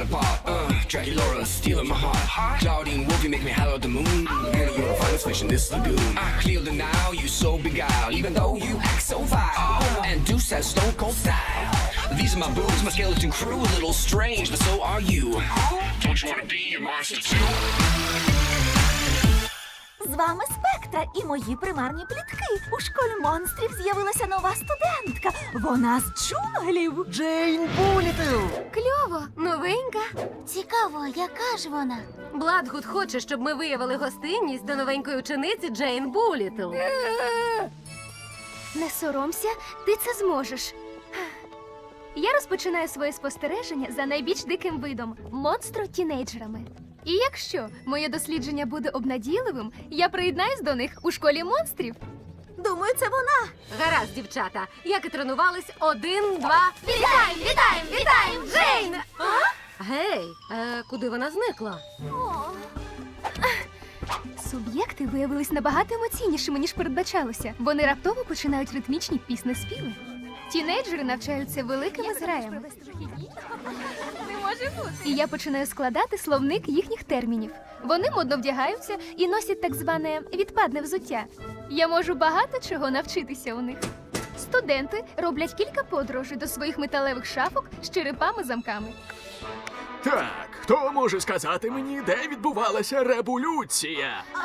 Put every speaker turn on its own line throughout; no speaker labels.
Uh, stealing my heart. Claudine Wolf, you make me holler at the moon. Girl, you're a finest fish in this lagoon. I clear the now, you so beguiled, even though you act so vile. And Deuce has stone cold style. These are my boobs, my skeleton crew, a little strange, but so are you. Don't you wanna be a monster too?
З вами Спектра і мої примарні плітки. У школі монстрів з'явилася нова студентка. Вона з джунглів.
Джейн Булітл!
Кльово, новенька.
Цікаво, яка ж вона?
Бладгуд хоче, щоб ми виявили гостинність до новенької учениці Джейн Булітл.
Не соромся, ти це зможеш. Я розпочинаю своє спостереження за найбільш диким видом монстро-тінейджерами. І якщо моє дослідження буде обнадійливим, я приєднаюсь до них у школі монстрів.
Думаю, це вона.
Гаразд, дівчата, як і тренувались, один, два. Вітаємо, вітаємо, вітаємо, Джейн! Гей, е, куди вона зникла?
Суб'єкти виявились набагато емоційнішими, ніж передбачалося. Вони раптово починають ритмічні піснеспіви. Тінейджери навчаються великими зграями. Не може бути. І я починаю складати словник їхніх термінів. Вони модно вдягаються і носять так зване відпадне взуття. Я можу багато чого навчитися у них. Студенти роблять кілька подорожей до своїх металевих шафок з черепами-замками.
Так, хто може сказати мені, де відбувалася революція?
Ем,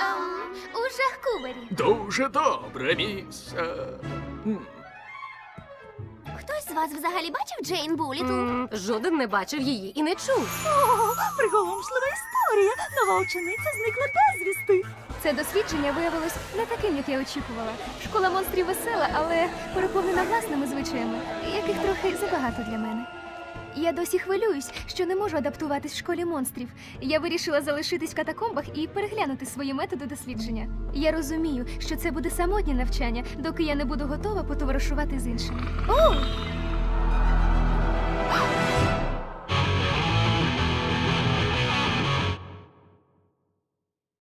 у Жахкувері.
Дуже добре, міс. е, м.
Хтось з вас взагалі бачив Джейн Булітл?
М, жоден не бачив її і не чув.
О, приголомшлива історія. Нова учениця зникла безвісти.
Це дослідження виявилось не таким, як я очікувала. Школа монстрів весела, але переповнена власними звичаями, яких трохи забагато для мене. Я досі хвилююсь, що не можу адаптуватись в школі монстрів. Я вирішила залишитись в катакомбах і переглянути свої методи дослідження. Я розумію, що це буде самотнє навчання, доки я не буду готова потоваришувати з іншими. О,